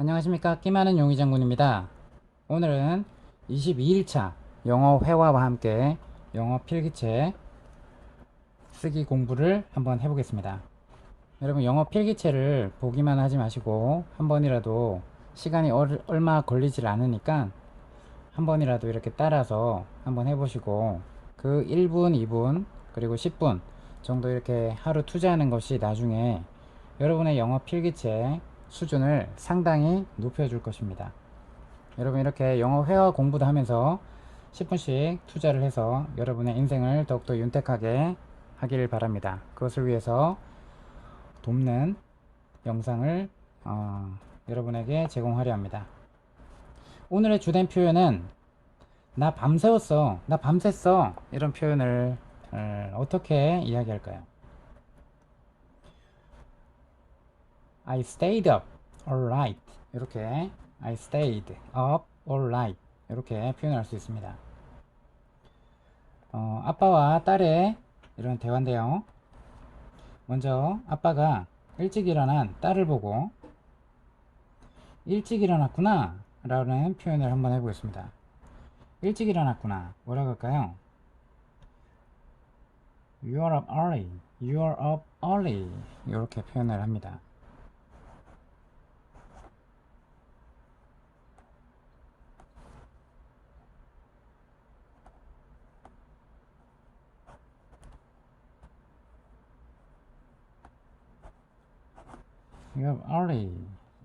안녕하십니까. 끼많은 용의 장군입니다. 오늘은 22일차 영어 회화와 함께 영어 필기체 쓰기 공부를 한번 해보겠습니다. 여러분 영어 필기체를 보기만 하지 마시고 한 번이라도 시간이 얼, 얼마 걸리질 않으니까 한 번이라도 이렇게 따라서 한번 해보시고 그 1분 2분 그리고 10분 정도 이렇게 하루 투자하는 것이 나중에 여러분의 영어 필기체 수준을 상당히 높여줄 것입니다. 여러분 이렇게 영어 회화 공부도 하면서 10분씩 투자를 해서 여러분의 인생을 더욱더 윤택하게 하길 바랍니다. 그것을 위해서 돕는 영상을 어, 여러분에게 제공하려 합니다. 오늘의 주된 표현은 나 밤새웠어, 나 밤샜어 이런 표현을 어, 어떻게 이야기할까요? I stayed up all night 이렇게 I stayed up all night 이렇게 표현할 수 있습니다. 어, 아빠와 딸의 이런 대화인데요. 먼저 아빠가 일찍 일어난 딸을 보고 일찍 일어났구나 라는 표현을 한번 해보겠습니다. 일찍 일어났구나 뭐라고 할까요? You are up early. You are up early. 이렇게 표현을 합니다. Are early.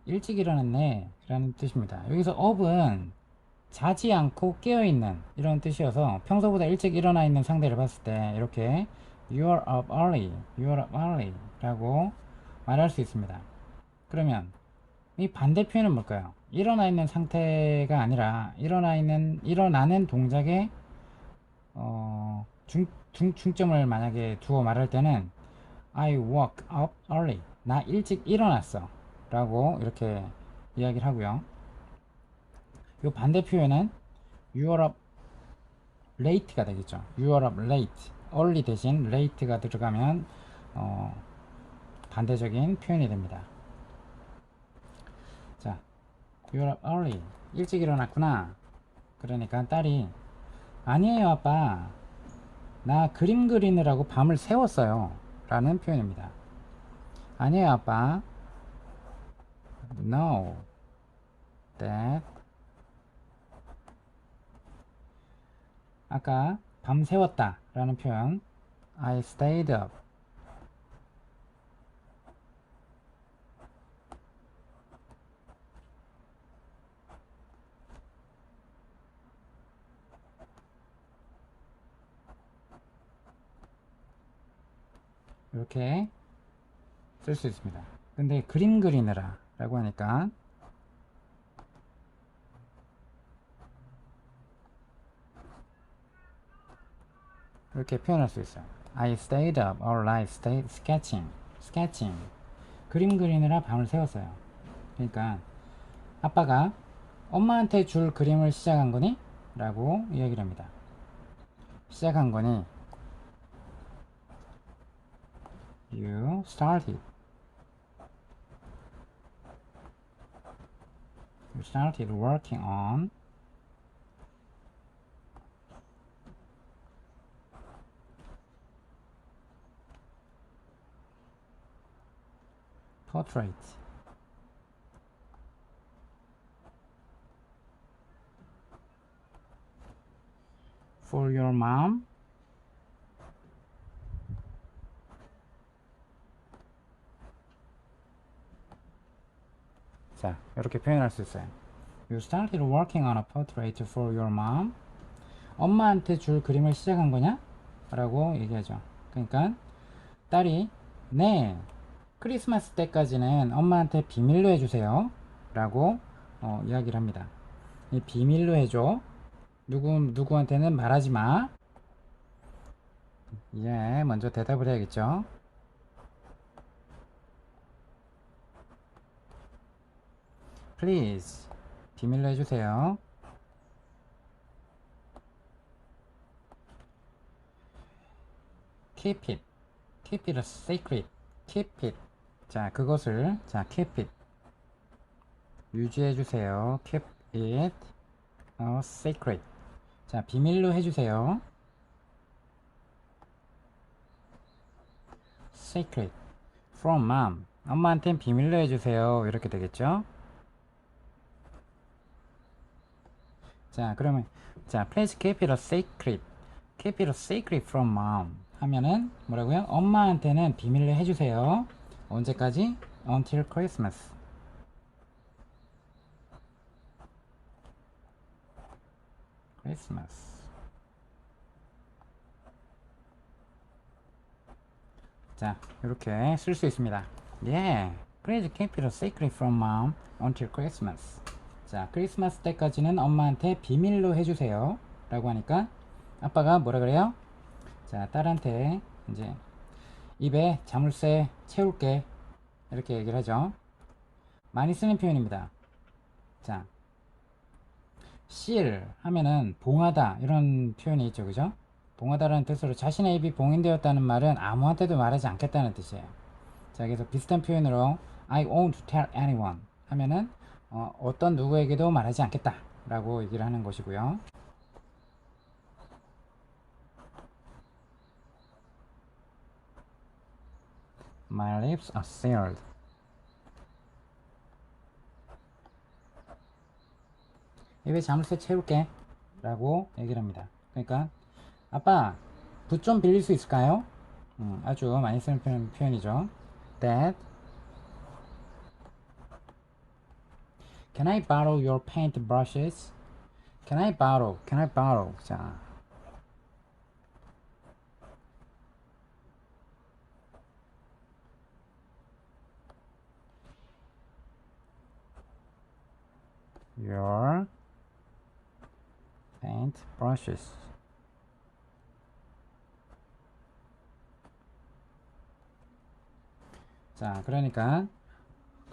일찍 일어났네. 라는 뜻입니다. 여기서 up은 자지 않고 깨어있는 이런 뜻이어서 평소보다 일찍 일어나 있는 상대를 봤을 때 이렇게 You are up early. You are up early. 라고 말할 수 있습니다. 그러면 이 반대 표현은 뭘까요? 일어나 있는 상태가 아니라 일어나 있는 일어나는 동작에 어, 중, 중, 중점을 만약에 두어 말할 때는 I woke up early. 나 일찍 일어났어. 라고 이렇게 이야기를 하고요. 이 반대 표현은 up late가 되겠죠. Up late. early 대신 late가 들어가면 어, 반대적인 표현이 됩니다. 자, up early. 일찍 일어났구나. 그러니까 딸이 아니에요 아빠. 나 그림 그리느라고 밤을 새웠어요. 라는 표현입니다. 아니에요 아빠. No. That. 아까 밤 새웠다 라는 표현 I stayed up 이렇게 쓸 수 있습니다 근데 그림 그리느라 라고 하니까 이렇게 표현할 수 있어요. I stayed up all night stayed sketching. sketching. 그림 그리느라 밤을 새웠어요. 그러니까 아빠가 엄마한테 줄 그림을 시작한 거니? 라고 이야기를 합니다. 시작한 거니? You started. Started working on portrait. For your mom. 자, 이렇게 표현할 수 있어요. You started working on a portrait for your mom. 엄마한테 줄 그림을 시작한 거냐? 라고 얘기하죠. 그러니까 딸이 네, 크리스마스 때까지는 엄마한테 비밀로 해주세요. 라고 어, 이야기를 합니다. 이 비밀로 해줘. 누구, 누구한테는 말하지 마. 예, 먼저 대답을 해야겠죠. Please. 비밀로 해주세요. Keep it. Keep it a secret. Keep it. 자, 그것을 자, keep it. 유지해 주세요. keep it a secret. 자, 비밀로 해 주세요. secret from mom. 엄마한텐 비밀로 해 주세요. 이렇게 되겠죠? 자, 그러면 자, secret. keep it a secret from mom. 하면은 뭐라고요? 엄마한테는 비밀로 해 주세요. 언제까지? until Christmas. Christmas. 자, 이렇게 쓸 수 있습니다. Yeah, please keep it a secret from mom until Christmas. 자, 크리스마스 때까지는 엄마한테 비밀로 해주세요. 라고 하니까 아빠가 뭐라 그래요? 자, 딸한테 이제 입에 자물쇠 채울게. 이렇게 얘기를 하죠. 많이 쓰는 표현입니다. 자, seal 하면은 봉하다 이런 표현이 있죠. 그죠? 봉하다라는 뜻으로 자신의 입이 봉인되었다는 말은 아무한테도 말하지 않겠다는 뜻이에요. 자, 그래서 비슷한 표현으로 I won't tell anyone 하면은 어, 어떤 누구에게도 말하지 않겠다 라고 얘기를 하는 것이고요. My lips are sealed. 입에 자물쇠 채울게 라고 얘기를 합니다. 그러니까 아빠 붓 좀 빌릴 수 있을까요? 음, 아주 많이 쓰는 표현, 표현이죠. Dad, can I borrow your paint brushes? Can I borrow? Can I borrow? 자, your paint brushes. 자, 그러니까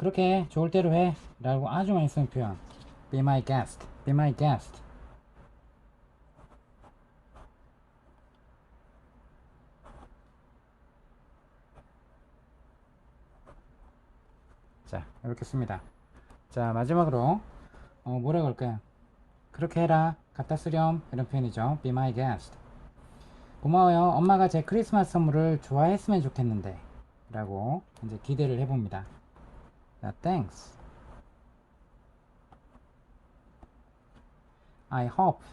그렇게 좋을 대로 해. 라고 아주 많이 쓰는 표현. Be my guest, be my guest. 자, 이렇게 씁니다. 자, 마지막으로 어, 뭐라 그럴까요? 그렇게 해라. 갖다 쓰렴. 이런 표현이죠. Be my guest. 고마워요. 엄마가 제 크리스마스 선물을 좋아했으면 좋겠는데. 라고 이제 기대를 해봅니다 자, thanks I hope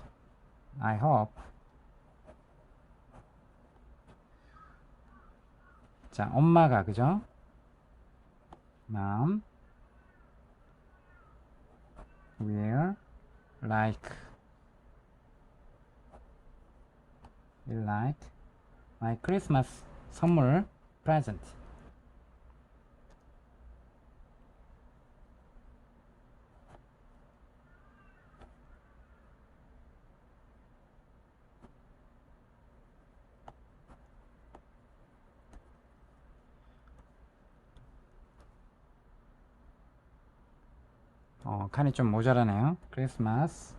I hope 자 엄마가 그죠 mom will like will like my Christmas 선물 present 어, 칸이 좀 모자라네요. 크리스마스.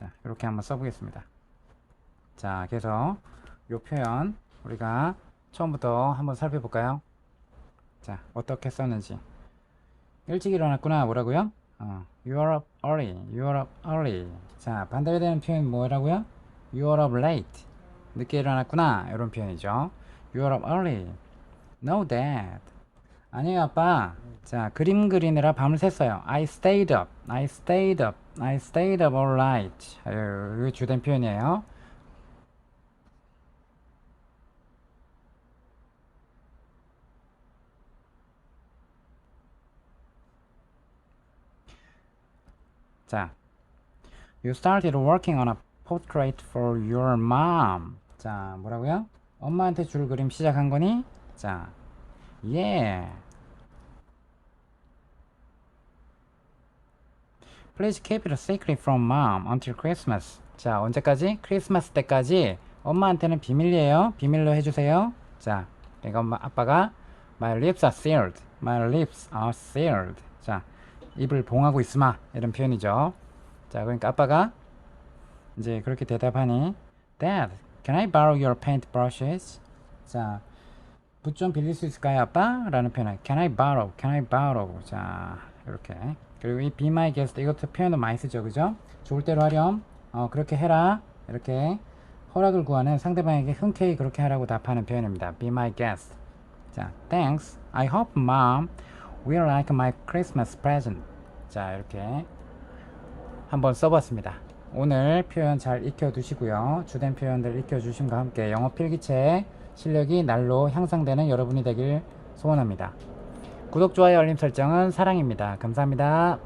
자, 이렇게 한번 써보겠습니다. 자, 그래서 이 표현 우리가 처음부터 한번 살펴볼까요? 자, 어떻게 썼는지. 일찍 일어났구나. 뭐라고요? 어, you are up early. You are up early. 자, 반대로 되는 표현 뭐라고요? You are up late. 늦게 일어났구나. 이런 표현이죠. You are up early. No, Dad. 아니에요, 아빠. 자, 그림 그리느라 밤을 샜어요. I stayed up. I stayed up. I stayed up all night. 이거 주된 표현이에요. 자, You started working on a portrait for your mom. 자, 뭐라고요? 엄마한테 줄 그림 시작한 거니? 자, yeah. Please keep it secret from mom until Christmas. 자, 언제까지? 크리스마스 때까지 엄마한테는 비밀이에요. 비밀로 해주세요. 자, 그러니까 엄마, 아빠가 My lips are sealed. My lips are sealed. 자, 입을 봉하고 있으마 이런 표현이죠. 자, 그러니까 아빠가 이제 그렇게 대답하니 Dad, can I borrow your paint brushes? 자, 붓 좀 빌릴 수 있을까요, 아빠? 라는 표현. Can I borrow? Can I borrow? 자, 이렇게. 그리고 이 be my guest 이것도 표현도 많이 쓰죠, 그죠? 좋을 대로 하렴. 어, 그렇게 해라. 이렇게 허락을 구하는 상대방에게 흔쾌히 그렇게 하라고 답하는 표현입니다. Be my guest. 자, thanks. I hope mom will like my Christmas present. 자, 이렇게 한번 써봤습니다. 오늘 표현 잘 익혀 두시고요. 주된 표현들 익혀 주심과 함께 영어 필기체 실력이 날로 향상되는 여러분이 되길 소원합니다. 구독, 좋아요, 알림 설정은 사랑입니다. 감사합니다.